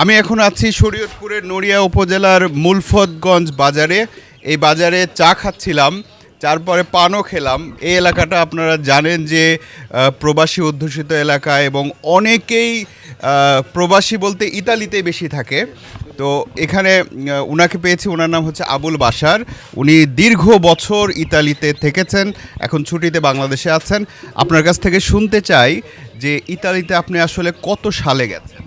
আমি এখন আছি শরীয়তপুরের নড়িয়া উপজেলার মুলফতগঞ্জ বাজারে। এই বাজারে চা খাচ্ছিলাম, তারপরে পানও খেলাম। এই এলাকাটা আপনারা জানেন যে প্রবাসী অধ্যুষিত এলাকা এবং অনেকেই প্রবাসী বলতে ইতালিতেই বেশি থাকে। তো এখানে উনাকে পেয়েছি ওনার নাম হচ্ছে আবুল বাসার উনি দীর্ঘ বছর ইতালিতে থেকেছেন, এখন ছুটিতে বাংলাদেশে আছেন। আপনার কাছ থেকে শুনতে চাই যে, ইতালিতে আপনি আসলে কত সালে গেছেন?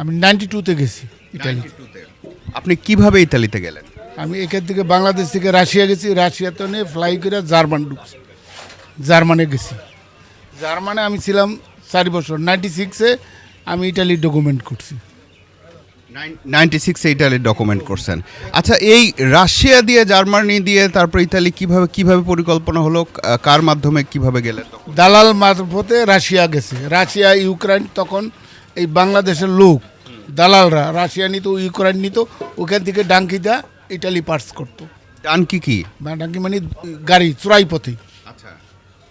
আমি নাইনটি টুতে গেছি ইটালি আপনি কীভাবে ইতালিতে গেলেন? আমি এখান থেকে বাংলাদেশ থেকে রাশিয়া গেছি রাশিয়াতে নিয়ে ফ্লাই করে জার্মান ঢুকছি। জার্মানে গেছি। জার্মানে আমি ছিলাম চারি বছর। নাইনটি সিক্সে আমি ইটালির ডকুমেন্ট করছি। নাইনটি সিক্সে ইটালির ডকুমেন্ট করছেন। আচ্ছা এই রাশিয়া দিয়ে জার্মানি দিয়ে তারপর ইতালি কীভাবে কীভাবে পরিকল্পনা হলো? কার মাধ্যমে কীভাবে গেলেন দালাল মারফতে রাশিয়া গেছে। রাশিয়া ইউক্রেন তখন এই বাংলাদেশের লোক দালালরা রাশিয়া নিত ইউক্রেন নিত ওখান থেকে ডাঙ্কিটা ইটালি পার্স করতো। টান কি? ডাঙ্কি মানে গাড়ি চোরাই পথে আচ্ছা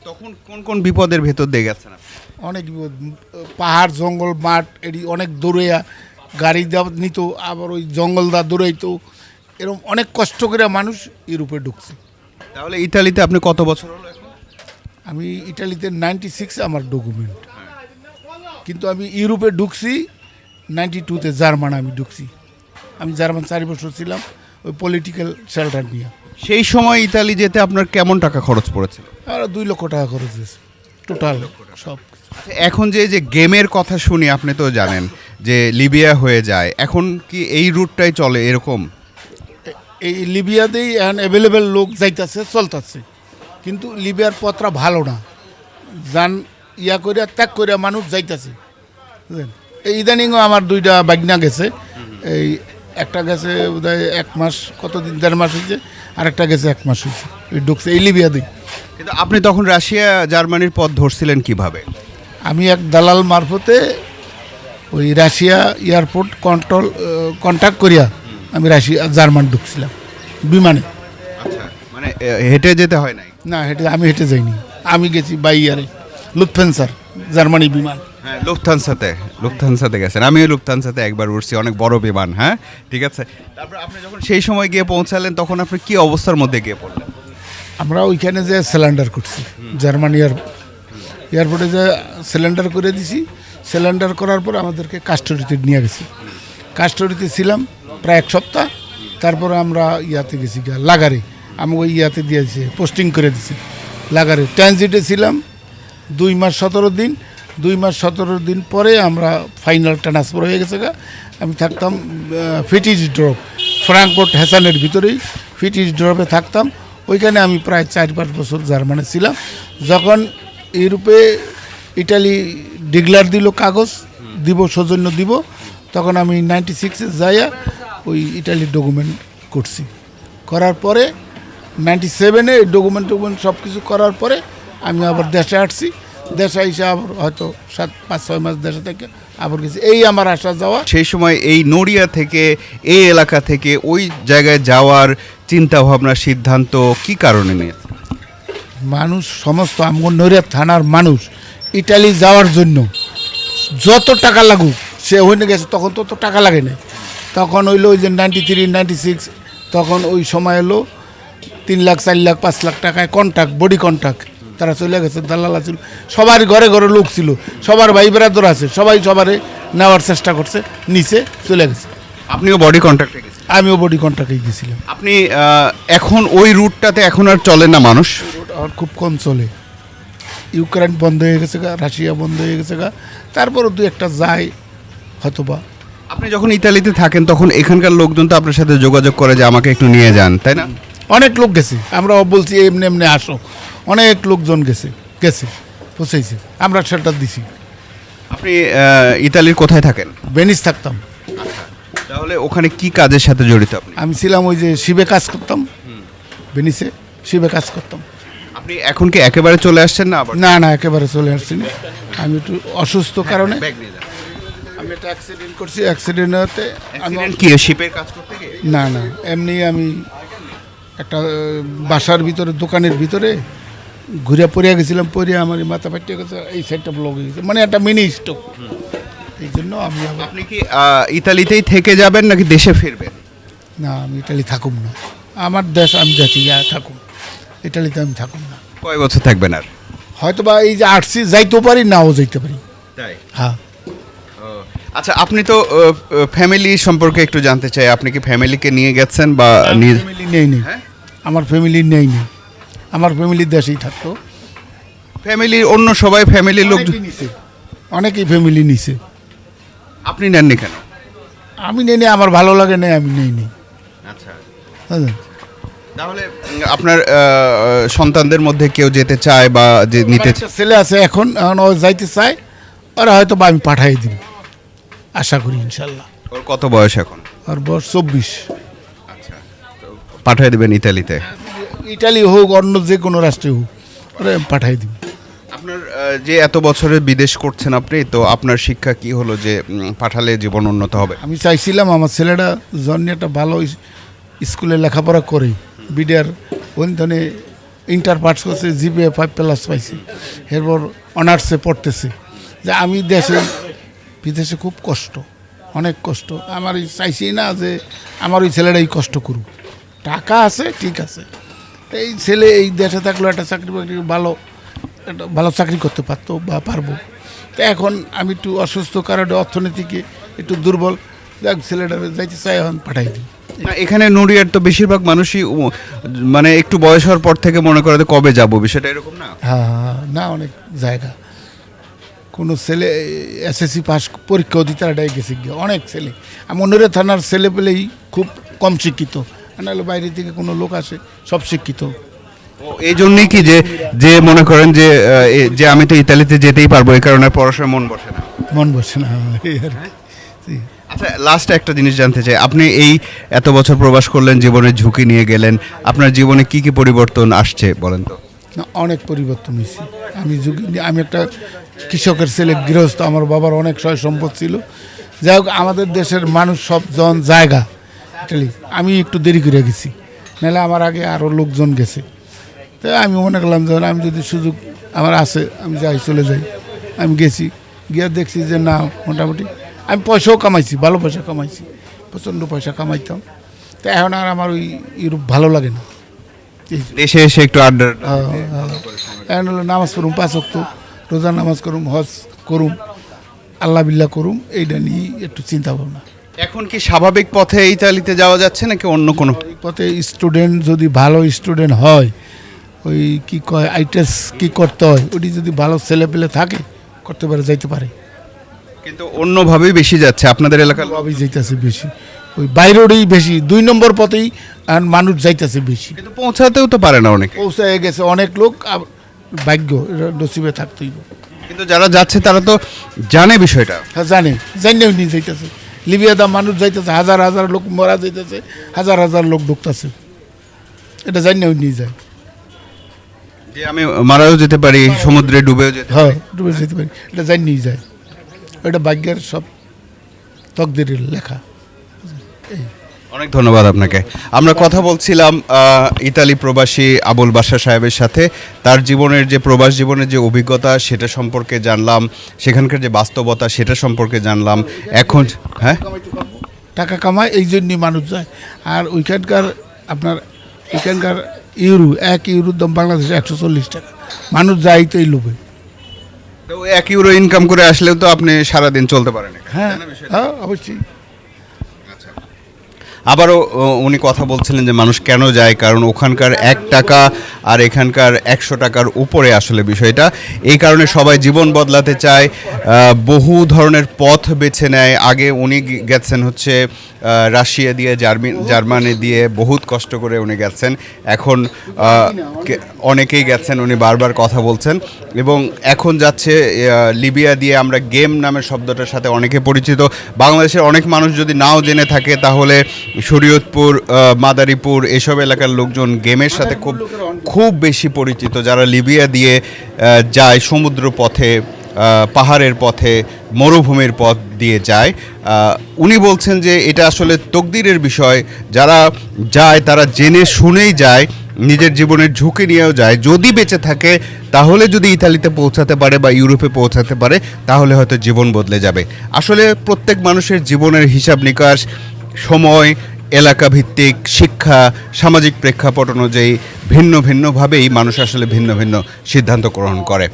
তখন কোন কোন বিপদের ভেতর দিয়ে গেছেন অনেক বিপদ। পাহাড় জঙ্গল মাঠ এটি অনেক দৌড়াইয়া গাড়ি দেওয়া নিত আবার ওই জঙ্গল দা দৌড়াইতো এরকম অনেক কষ্ট করে মানুষ ইউরোপে ঢুকছে। তাহলে ইতালিতে আপনি কত বছর হলো আমি ইটালিতে নাইনটি সিক্স আমার ডকুমেন্ট কিন্তু আমি ইউরোপে ঢুকছি নাইনটি টুতে জার্মান আমি ঢুকছি। আমি জার্মান চারি বছর ছিলাম ওই পলিটিক্যাল শেল্টার নিয়ে। সেই সময় ইতালি যেতে আপনার কেমন টাকা খরচ পড়েছিল আর দুই লক্ষ টাকা খরচ হয়েছে টোটাল সব। আচ্ছা, এখন যে যে গেমের কথা শুনি আপনি তো জানেন যে লিবিয়া হয়ে যায়। এখন কি এই রুটটাই চলে এরকম? এই লিবিয়াতেই এখন অ্যাভেলেবেল লোক যাইতাছে চলতেছে। কিন্তু লিবিয়ার পথটা ভালো না। যান ইয়া করিয়া ত্যাগ করিয়া মানুষ যাইতাছে। এই ইদানিংও আমার দুইটা বাগনা গেছে। এই একটা গেছে বোধহয় এক মাস কতদিন দেড় মাস হয়েছে আর একটা গেছে এক মাস হয়েছে। এই ঢুকছে এই লিবিয়াতেই কিন্তু আপনি তখন রাশিয়া জার্মানির পথ ধরছিলেন কীভাবে? আমি এক দালাল মারফতে ওই রাশিয়া এয়ারপোর্ট কন্ট্রোল কন্ট্যাক্ট করিয়া আমি রাশিয়া জার্মান ঢুকছিলাম বিমানে। আচ্ছা মানে হেঁটে যেতে হয় নাই? না হেঁটে আমি হেঁটে যাইনি। আমি গেছি বাই ইয়ারে লুৎফেন্সার জার্মানি বিমান। হ্যাঁ লুফথানসাতে লুফথানসাতে গেছেন। আমিও লুফথানসাতে একবার উঠছি অনেক বড় বিমান হ্যাঁ? ঠিক আছে? তারপর আপনি যখন সেই সময় গিয়ে পৌঁছালেন তখন আপনি কি অবস্থার মধ্যে গিয়ে পড়লেন? আমরা ওইখানে যে সিলিন্ডার করছি জার্মানি এয়ার এয়ারপোর্টে যে সিলিন্ডার করে দিছি সিলিন্ডার করার পর আমাদেরকে কাস্টডিতে নিয়ে গেছি। কাস্টডিতে ছিলাম প্রায় এক সপ্তাহ তারপর আমরা ইয়াতে গেছি লাগারে। আমি ওই ইয়াতে দিয়ে দিছি পোস্টিং করে দিছি লাগারে। ট্রানজিটে ছিলাম দুই মাস সতেরো দিন, দুই মাস সতেরো দিন পরে আমরা ফাইনাল ট্রান্সফার হয়ে গেছে আমি থাকতাম ফিটিজ ড্রপ ফ্রাঙ্কফোর্ট হ্যাসানের ভিতরেই ফিটিজ ড্রপে থাকতাম। ওইখানে আমি প্রায় চার পাঁচ বছর জার্মানে ছিলাম। যখন ইউরোপে ইটালি ডিগলার দিল কাগজ, দিব সৌজন্য দিব, তখন আমি নাইনটি সিক্সে যাইয়া ওই ইটালির ডকুমেন্ট করছি। করার পরে নাইনটি সেভেনে ডকুমেন্ট টকুমেন্ট সব কিছু করার পরে আমি আবার দেশে আসছি দেশে এসে আবার হয়তো সাত পাঁচ ছয় মাস দেশে থেকে আবার গেছি। এই আমার আসা যাওয়া। সেই সময় এই নড়িয়া থেকে এই এলাকা থেকে ওই জায়গায় যাওয়ার চিন্তা ভাবনা সিদ্ধান্ত কি কারণে নিয়েছে মানুষ সমস্ত আমগর নড়িয়া থানার মানুষ ইটালি যাওয়ার জন্য যত টাকা লাগুক সে ওখানে গেছে তখন তত টাকা লাগে না তখন হইল ওই যে নাইনটি থ্রি নাইনটি সিক্স তখন ওই সময় এলো তিন লাখ চার লাখ পাঁচ লাখ টাকায় কন্ট্রাক্ট বডি কন্ট্যাক্ট তারা চলে গেছে দালাল ছিল সবার ঘরে ঘরে লোক ছিল সবার ভাই বেড়াদর আছে সবাই সবারে নেওয়ার চেষ্টা করছে নিচে চলে গেছে। আপনিও বডি কন্ট্যাক্টে গেছেন আমিও বডি কন্ট্যাক্টে গেছিলাম। আপনি এখন ওই রুটটাতে এখন আর চলে না মানুষ? আর খুব কম চলে। ইউক্রেন বন্ধ হয়ে গেছে গা রাশিয়া বন্ধ হয়ে গেছে গা তারপরও দু একটা যায় হয়তোবা। আপনি যখন ইতালিতে থাকেন তখন এখানকার লোকজন তো আপনার সাথে যোগাযোগ করে যে আমাকে একটু নিয়ে যান তাই না? অনেক লোক গেছে আমরা বলছি এমনি এমনি আসো। অনেক লোকজন গেছে গেছে পৌঁছেছে আমরা শেল্টার দিছি। আপনি ইতালির কোথায় থাকেন? ভেনিস থাকতাম। তাহলে ওখানে কি কাজের সাথে জড়িত আপনি? আমি ছিলাম ওই যে শিবে কাজ করতাম। ভেনিসে শিবে কাজ করতাম। আপনি এখন কি একেবারে চলে আসছেন না আবার? না না একেবারে চলে আসছি না। আমি একটু অসুস্থ কারণে নিয়ে যান। আমি একটা অ্যাক্সিডেন্ট করছি। অ্যাক্সিডেন্টে আমি কি শিপের কাজ করতে গিয়ে? না না এমনি আমি একটা বাসার ভিতরে দোকানের ভিতরে ঘুরে পড়িয়া গেছিলাম পড়িয়া আমার মাথা ফাটিয়ে গেছে এই সাইডটা ব্লক হয়ে গেছে। মানে একটা মিনি স্টক এই জন্য আমি আপনি কি ইতালিতেই থেকে যাবেন নাকি দেশে ফিরবেন? না আমি ইটালি থাকুম না। আমার দেশ আমি যাচ্ছি ইয়া থাকুম। ইটালিতে আমি থাকুম না। কয় বছর থাকবেন আর? হয়তো বা এই যে আসছি যাইতেও পারি নাও যাইতে পারি। তাই? হ্যাঁ। আচ্ছা আপনি তো ফ্যামিলি সম্পর্কে একটু জানতে চাই। আপনি কি ফ্যামিলিকে নিয়ে গেছেন বা নিয়ে নেই নেই। হ্যাঁ? আমার ফ্যামিলি নেই নেই। আমার ফ্যামিলির দেশেই থাকতো। ফ্যামিলির অন্য সবাই ফ্যামিলির লোক অনেকেই নিছে। অনেকেই ফ্যামিলি নিছে। আপনি নেননি কেন? আমি নেই আমার ভালো লাগে না আমি নেই নেই আচ্ছা তাহলে আপনার সন্তানদের মধ্যে কেউ যেতে চায় বা যে নিতে ছেলে আছে এখন ও যাইতে চায় ওরা হয়তো বা আমি পাঠাই দিব আশা করি ইনশাল্লাহ। ওর কত বয়স এখন? আর বয়স চব্বিশ। আচ্ছা পাঠিয়ে দেবেন ইতালিতে। ইটালি হোক অন্য যে কোনো রাষ্ট্রে হোক ওরা পাঠাই দিব। আপনার যে এত বছরে বিদেশ করছেন আপনি তো আপনার শিক্ষা কি হলো যে পাঠালে জীবন উন্নত হবে? আমি চাইছিলাম আমার ছেলেটা জন্য একটা ভালো স্কুলে লেখাপড়া করে বিডিআর ওইখানে ইন্টার পাস করছে জিপে ফাইভ প্লাস পাইছে। এরপর অনার্সে পড়তেছে। যে আমি দেশে বিদেশে খুব কষ্ট অনেক কষ্ট। আমার চাইছি না যে আমার ওই ছেলেটাই কষ্ট করুক। টাকা আছে ঠিক আছে। এই ছেলে এই দেশে থাকলেও একটা চাকরি বাকরি ভালো একটা ভালো চাকরি করতে পারতো বা পারব। তো এখন আমি একটু অসুস্থ কারণে অর্থনীতিকে একটু দুর্বল। যাক ছেলেটা যাইতে চাই এখন পাঠাই দিই। না এখানে নড়িয়ার তো বেশিরভাগ মানুষই মানে একটু বয়স হওয়ার পর থেকে মনে করে যে কবে যাব বিষয়টা এরকম না? হ্যাঁ হ্যাঁ, না অনেক জায়গা। কোনো ছেলে এসএসসি পাস পরীক্ষাও দিতে গেছে গিয়ে। অনেক ছেলে। মনের থানার ছেলে পেলেই খুব কম শিক্ষিত। নাহলে বাইরে থেকে কোনো লোক আসে সব শিক্ষিত। এই জন্যই কি যে যে মনে করেন যে যে আমি তো ইতালিতে যেতেই পারব এই কারণে পড়াশোনায় মন বসে না। মন বসে না। জি। আচ্ছা লাস্ট একটা জিনিস জানতে চাই। আপনি এই এত বছর প্রবাস করলেন জীবনের ঝুঁকি নিয়ে গেলেন আপনার জীবনে কি কি পরিবর্তন আসছে বলেন তো? না, অনেক পরিবর্তন হয়েছে। আমি যুগে আমি একটা কৃষকের ছেলে গৃহস্থ আমার বাবার অনেক সয় সম্পদ ছিল। যাই হোক আমাদের দেশের মানুষ সব জন জায়গা। ইটালি আমি একটু দেরি করে গেছি। নাহলে আমার আগে আরও লোকজন গেছে। তো আমি মনে করলাম যে আমি যদি সুযোগ আমার আছে আমি যাই চলে যাই। আমি গেছি গিয়ে দেখছি যে না মোটামুটি আমি পয়সাও কামাইছি ভালো পয়সা কামাইছি প্রচণ্ড পয়সা কামাইতাম। তো এখন আর আমার ওই ইউরোপ ভালো লাগে না। দেশে এসে একটু আড্ডা হ্যাঁ, হ্যাঁ। এখন হলো নামাজ পড়ুম পাঁচ অক্ত রোজা নামাজ করুম হজ করুম আল্লাহ বিল্লাহ করুম এইটা নিয়ে একটু চিন্তা ভাবনা। এখন কি স্বাভাবিক পথে ইতালিতে যাওয়া যাচ্ছে নাকি অন্য কোনো? পথে স্টুডেন্ট যদি ভালো স্টুডেন্ট হয় ওই কি কয় আইটেস কি করতে হয় ওটি যদি ভালো ছেলে পেলে থাকে করতে পারে যাইতে পারে। কিন্তু অন্যভাবেই বেশি যাচ্ছে আপনাদের এলাকার লোক। ভাবেই যাইতেছে বেশি। ওই বাইরেরই বেশি দুই নম্বর পথেই আর মানুষ যাইতেছে বেশি। কিন্তু পৌঁছাতেও তো পারে না অনেকে। পৌঁছায় গেছে অনেক লোক ভাগ্য নসিবে থাকতেই। কিন্তু যারা যাচ্ছে তারা তো জানে বিষয়টা। হ্যাঁ জানে জানিও নিয়ে যাইতেছে। লিবিয়াদা মানুষ যাইতেছে হাজার হাজার লোক মরা যাইতেছে হাজার হাজার লোক ঢুকতেছে। এটা জানি নিয়ে যায়। যে আমি মারাও যেতে পারি সমুদ্রে ডুবেও যেতে হ্যাঁ ডুবে যেতে পারি। এটা জানি নিয়ে যায়। এটা ভাগ্যের সব তকদিরের লেখা। অনেক ধন্যবাদ আপনাকে। আমরা কথা বলছিলাম ইতালি প্রবাসী আবুল বাসা সাহেবের সাথে। তার জীবনের যে প্রবাস জীবনের যে অভিজ্ঞতা সেটা সম্পর্কে জানলাম। সেখানকার যে বাস্তবতা সেটা সম্পর্কে জানলাম। এখন হ্যাঁ? টাকা কামায় এই জন্যই মানুষ যায়। আর ওইখানকার আপনার ওইখানকার ইউরো এক ইউরোর দাম বাংলাদেশে একশো চল্লিশ টাকা। মানুষ যায় তো এই লোভে। তো এক ইউরো ইনকাম করে আসলেও তো আপনি সারাদিন চলতে পারেন হ্যাঁ হ্যাঁ অবশ্যই। আবারও উনি কথা বলছিলেন যে মানুষ কেন যায়, কারণ ওখানকার এক টাকা আর এখানকার একশো টাকার উপরে আসলে বিষয়টা। এই কারণে সবাই জীবন বদলাতে চায় বহু ধরনের পথ বেছে নেয়। আগে উনি গেছেন হচ্ছে রাশিয়া দিয়ে, জার্মি, জার্মানি দিয়ে, বহুত কষ্ট করে উনি গেছেন। এখন অনেকেই গেছেন, উনি বারবার কথা বলছেন। এবং এখন যাচ্ছে লিবিয়া দিয়ে আমরা গেম নামের শব্দটার সাথে অনেকে পরিচিত। বাংলাদেশের অনেক মানুষ যদি নাও জেনে থাকে, তাহলে শরীয়তপুর মাদারীপুর এসব এলাকার লোকজন গেমের সাথে খুব খুব বেশি পরিচিত। যারা লিবিয়া দিয়ে যায় সমুদ্র পথে পাহাড়ের পথে, মরুভূমির পথ দিয়ে যায় উনি বলছেন যে এটা আসলে তকদিরের বিষয়। যারা যায়, তারা জেনে শুনেই যায় নিজের জীবনের ঝুঁকি নিয়েও যায়। যদি বেঁচে থাকে, তাহলে যদি ইতালিতে পৌঁছাতে পারে বা ইউরোপে পৌঁছাতে পারে, তাহলে হয়তো জীবন বদলে যাবে। আসলে প্রত্যেক মানুষের জীবনের হিসাব নিকাশ, সময় এলাকা ভিত্তিক শিক্ষা, সামাজিক প্রেক্ষাপট অনুযায়ী ভিন্ন ভিন্নভাবেই মানুষ আসলে ভিন্ন ভিন্ন সিদ্ধান্ত গ্রহণ করে।